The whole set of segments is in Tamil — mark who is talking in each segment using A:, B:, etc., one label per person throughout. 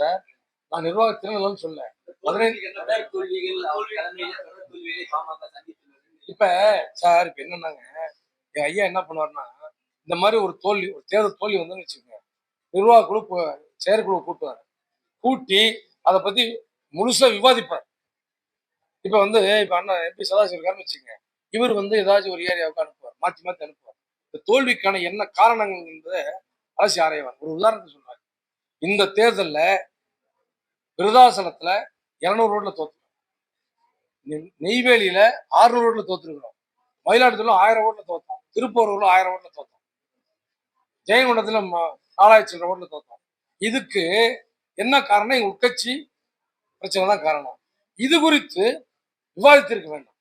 A: சார் நான் நிர்வாக
B: பாமக சந்தித்துள்ளது.
A: இப்ப சார் இப்ப என்னன்னாங்க எங்க ஐயா என்ன பண்ணுவாருன்னா இந்த மாதிரி ஒரு தோல்வி ஒரு தேர்தல் தோல்வி வந்து வச்சுக்கோங்க நிர்வாக குழு செயற்குழு கூட்டுவார் கூட்டி அதை பத்தி முழுசா விவாதிப்பார். இப்ப வந்து இப்ப அண்ணன் எம்பி சதாசிவம் இருக்காருன்னு வச்சுக்கோங்க இவர் வந்து ஏதாச்சும் ஒரு ஏரியாவுக்கு அனுப்புவார் மாத்தி மாத்தி அனுப்புவார். இந்த தோல்விக்கான என்ன காரணங்கள் என்பதை அரசு ஆராய்வார் ஒரு உதாரணத்துக்கு சொல்றாங்க இந்த தேர்தல்ல விருதாசலத்துல இருநூறு ரோட்ல தோத்துருக்கோம் நெ- நெய்வேலியில ஆறுநூறு ரோட்ல தோத்துருக்கிறோம். மயிலாடுதுறையில ஆயிரம் ரோட்ல தோத்தோம். திருப்பூரூர்ல ஆயிரம் ரோட்ல தோத்தோம். ஜெயங்கொண்டத்துல ம- நாலாயிரத்தி ரோட்ல தோத்தோம். இதுக்கு என்ன காரணம்? எங்க உட்கட்சி பிரச்சனை தான் காரணம். இது குறித்து விவாதித்திருக்க வேண்டும்.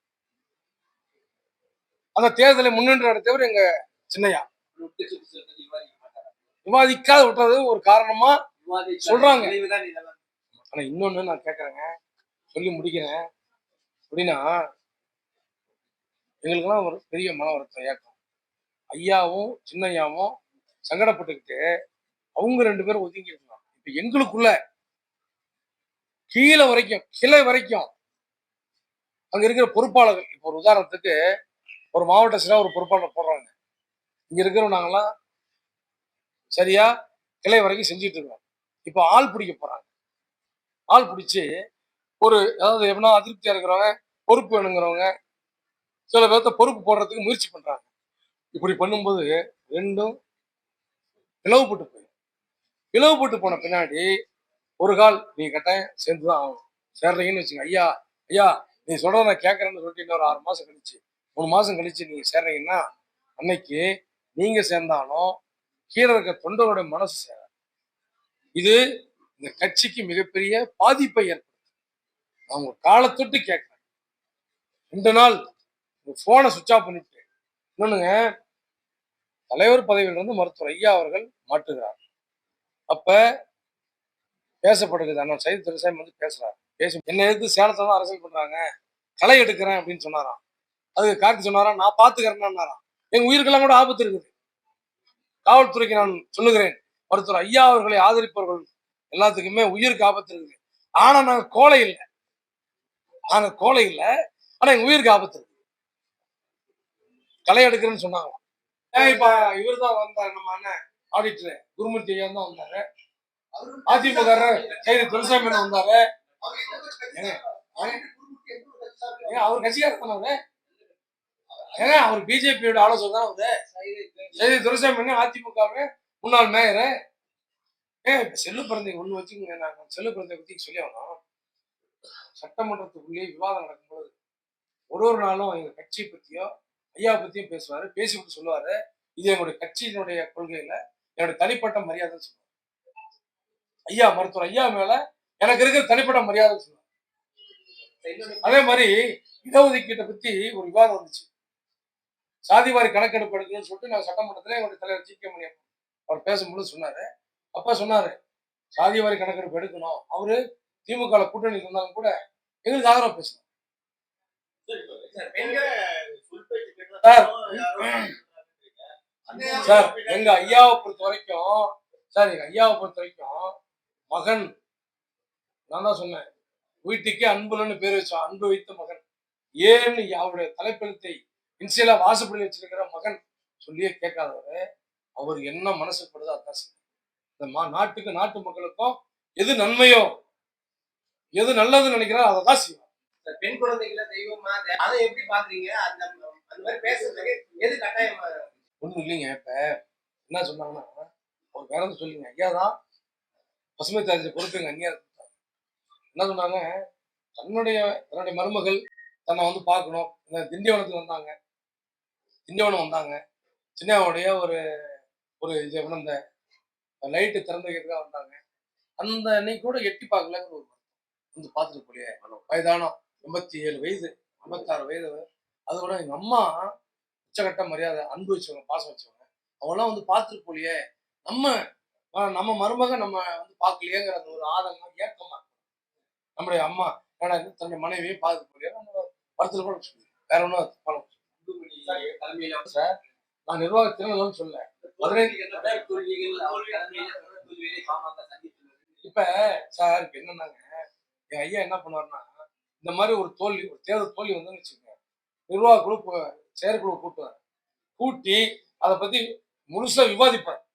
A: அந்த தேர்தலை முன்னின்ற தவிர எங்க சின்னையா. விவாதிக்காத விட்டது ஒரு காரணமா சொல்றாங்க. ஆனா இன்னொன்னு நான் கேட்கறேங்க சொல்லி முடிக்கிறேன். அப்படின்னா எங்களுக்கெல்லாம் ஒரு பெரிய மன வருத்தம் ஏக்கம். ஐயாவும் சின்னையாவும் சங்கடப்பட்டுக்கிட்டு அவங்க ரெண்டு பேரும் ஒதுங்கி இருக்கலாம் இப்ப எங்களுக்குள்ள கீழே வரைக்கும் கிளை வரைக்கும் அங்க இருக்கிற பொறுப்பாளர்கள் இப்போ ஒரு உதாரணத்துக்கு ஒரு மாவட்ட சில ஒரு பொறுப்பாளர் போடுறாங்க. இங்க இருக்கிறவங்க நாங்கெல்லாம் சரியா? கிளை வரைக்கும் செஞ்சுட்டு இருக்கோம் இப்போ ஆள் பிடிக்க போறாங்க. ஆள் பிடிச்சி ஒரு அதாவது எப்படின்னா அதிருப்தியா இருக்கிறவங்க பொறுப்பு வேணுங்கிறவங்க சில பேர்த்த பொறுப்பு போடுறதுக்கு முயற்சி பண்றாங்க. இப்படி பண்ணும்போது ரெண்டும் பிளவுபட்டு போயிடும். பிளவுபட்டு போன பின்னாடி ஒரு கால் நீ கட்டாயம் சேர்ந்து தான் ஆகணும். சேர்றீங்கன்னு வச்சுங்க. ஐயா ஐயா நீ சொல்றத நான் கேட்கறேன்னு சொல்லிட்டு இன்னொரு ஆறு மாசம் கழிச்சு மூணு மாசம் கழிச்சு நீங்க சேர்றீங்கன்னா அன்னைக்கு நீங்க சேர்ந்தாலும் கீழே இருக்க தொண்டர்களுடைய மனசு சேர இது இந்த கட்சிக்கு மிகப்பெரிய பாதிப்பை ஏற்படுத்தும். நான் உங்க காலத்தொட்டு கேட்கிறேன். ரெண்டு நாள் போனை சுவிச் ஆஃப் பண்ணிட்டு இன்னொன்னுங்க தலைவர் பதவியிலிருந்து மருத்துவர் ஐயா அவர்கள் மாட்டுகிறார் அப்ப பேசப்படுகிறது. அண்ணன் சைது துரைசாமி வந்து பேசுறாரு. பேசி என்ன எதிர்த்து சேலத்தை தான் அரசியல் பண்றாங்க. களை எடுக்கிறேன் அப்படின்னு சொன்னாராம். அதுக்கு கார்த்தி சொன்னாராம் நான் பாத்துக்கிறேன்னாராம் எங்க உயிருக்கெல்லாம் கூட ஆபத்து இருக்குது. காவல்துறைக்கு நான் சொல்லுகிறேன். மருத்துவர் ஐயா அவர்களை ஆதரிப்பவர்கள் எல்லாத்துக்குமே உயிருக்கு ஆபத்து இருக்குது ஆனா நாங்க கோலை இல்லை. நாங்க கோலை இல்லை. ஆனா எங்க உயிருக்கு ஆபத்து இருக்கு களை எடுக்கிறேன்னு சொன்னாங்க. இப்ப இவர் தான் வந்தார் நம்ம அண்ணன் ஆடிட்டர் குருமூர்த்தி ஐயா தான் வந்தாரு. அதிமுக கைது துரசாமி வந்தாரு. ஏன்? அவர் கட்சிக்காரர் தானே ஏன்னா அவர் பிஜேபியோட ஆலோசனை தான் வந்து சரி துரைசாமி அதிமுக முன்னாள் மேயரு? ஏ இப்ப செல்லு பிறந்தை ஒண்ணு வச்சுக்கோங்க நான் செல்லு பிறந்தை பத்தி சொல்லி ஆகணும். சட்டமன்றத்துக்குள்ளேயே விவாதம் நடக்கும்போது ஒரு ஒரு நாளும் எங்க கட்சியை பத்தியோ ஐயா பத்தியும் பேசுவாரு பேசிவிட்டு சொல்லுவாரு. இது எங்களுடைய கட்சியினுடைய கொள்கையில என்னுடைய தனிப்பட்ட மரியாதை சொல்லுவார். ஐயா மருத்துவர் ஐயா மேல எனக்கு இருக்கிற தனிப்பட்ட மரியாதை சொல்லுவார். அதே மாதிரி இடஒதுக்கீட்டை பத்தி ஒரு விவாதம் வந்துச்சு. சாதிவாரி கணக்கெடுப்பு எடுக்கணும்னு சொல்லிட்டு நான் சட்டமன்றத்துல எங்களுடைய தலைவர் ஜி கே மணி அவர் பேசும்போது சொன்னாரு. அப்ப சொன்னாரு சாதிவாரி கணக்கெடுப்பு எடுக்கணும். அவரு திமுக கூட்டணி இருந்தாலும் கூட எங்களுக்கு ஆதரவு பேசணும் சார் எங்க ஐயாவை பொறுத்த வரைக்கும் சார் எங்க ஐயாவை பொறுத்த வரைக்கும் மகன் நான் தான் சொன்னேன். வீட்டுக்கே அன்புலன்னு பேர் வச்சோம் அன்பு வைத்த மகன். ஏன்னு அவருடைய தலைப்பெழுத்தை இன்சியலா வாசப்படி வச்சிருக்கிற மகன் சொல்லியே கேட்காதவரு அவர் என்ன மனசுப்படுதோ அதான். இந்த மா நாட்டுக்கு நாட்டு மக்களுக்கும் எது நன்மையோ எது நல்லதுன்னு நினைக்கிறாரோ அதை தான் செய்வார்.
B: பெண் குழந்தைகளை தெய்வமா அதை- எப்படி பாக்குறீங்க அந்த அந்த மாதிரி பேசுறதுக்கு எது கட்டாயமா
A: ஒண்ணும் இல்லைங்க இப்ப என்ன சொன்னாங்கன்னா ஒரு பேரந்து சொல்லிங்க ஐயா தான் பசுமை தாரிச பொறுப்பு எங்க அந்நியார். என்ன சொன்னாங்க? தன்னுடைய தன்னுடைய மருமகள் தன்னை வந்து பார்க்கணும் இந்த திண்டிவனத்துக்கு வந்தாங்க. சின்னவனும் வந்தாங்க. சின்னாவுடைய ஒரு ஒரு இது அந்த லைட்டு திறந்து வைக்கிறதுக்காக வந்தாங்க. அந்த அன்னைக்கு கூட எட்டி பார்க்கலங்கிற ஒரு வந்து பார்த்துட்டு போலியே வயதானம் எண்பத்தி ஏழு வயது. ஐம்பத்தாறு வயது அது கூட எங்கள் அம்மா உச்சகட்ட மரியாதை அன்பு வச்சவங்க பாசம் வச்சவங்க. அவங்களாம் வந்து பார்த்துட்டு போலியே நம்ம ஆஹ் நம்ம மருமக நம்ம வந்து பார்க்கலையேங்கிற அந்த ஒரு ஆதங்கம் ஏக்கமா நம்முடைய அம்மா ஏன்னா தன்னுடைய மனைவியை பார்த்துட்டு போலியே நம்ம வருத்தத்தில் கூட சொல்லி வேற ஒன்றும் தப்பான
B: தலைமையில
A: சார் நான் நிர்வாகத்திலும் சொல்ல இப்ப சார் என்னன்னாங்க என் ஐயா என்ன பண்ணுவாருன்னா இந்த மாதிரி ஒரு தோல்வி ஒரு தேர்தல் தோல்வி வந்து வச்சுக்கோங்க. நிர்வாக குழு செயற்குழு கூட்டுவார். கூட்டி அதை பத்தி முழுசா விவாதிப்பார்.